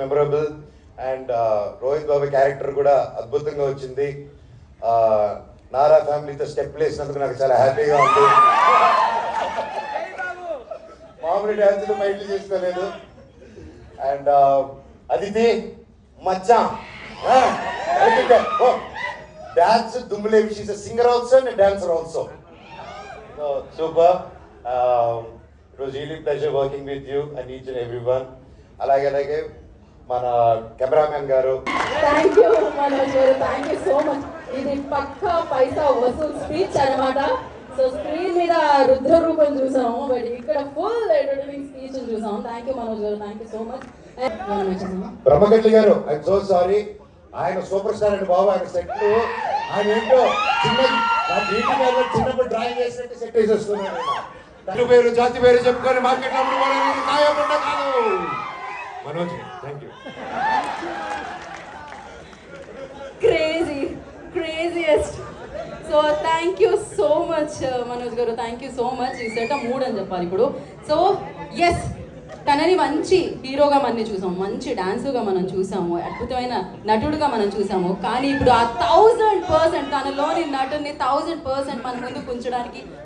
Memorable and Rohit Babu character కూడా అద్భుతంగా వచ్చింది. నారా ఫ్యామిలీతో స్టెప్ వేసినందుకు నాకు చాలా హ్యాపీగా ఉంది. మామూలు డ్యాన్సులు మైండ్లు చేసుకోలేదు అండ్ అదితి మచ్చా. Dance దుమ్ములేవి she's singer also and dancer also super it was really pleasure working with you and each and every one అలాగే అలాగే మన కెమెరామెన్ గారు. థ్యాంక్ యూ మనోజ్ గారు. థ్యాంక్ యూ సో మచ్ ఇది పక్కా పైసా వసూల్ స్పీచ్ అన్నమాట. సో స్క్రీన్ మీద రుద్ర రూపం చూసాము బట్ ఇక్కడ ఫుల్ ఎంటర్టైనింగ్ స్పీచ్ చూసాము. Thank you Manoj garu. Thank you so much Brahmagadli garu I'm so sorry ఆయన సూపర్ స్టార్ అండి బాబు ఆయన సెట్ ఆయన ఏంటో చిన్న నా బీటీ గారు చిన్నప్పుడు డ్రాయింగ్ చేసినట్టు సెట్ వేసేస్తున్నాడు తల్లి పేరు జాతి పేరు చెప్పుకొని Manoj thank you crazy craziest so thank you so much Manoj garu. Thank you so much ఈ సెట్ మూడ్ అని చెప్పాలి ఇప్పుడు. సో ఎస్ తనని మంచి హీరోగా మనం చూసాము మంచి డాన్సుగా మనం చూసాము. అద్భుతమైన నటుడుగా మనం చూసాము. కానీ ఇప్పుడు ఆ థౌజండ్ పర్సెంట్ తనలోని నటుని థౌజండ్ పర్సెంట్ మన ముందు ఉంచడానికి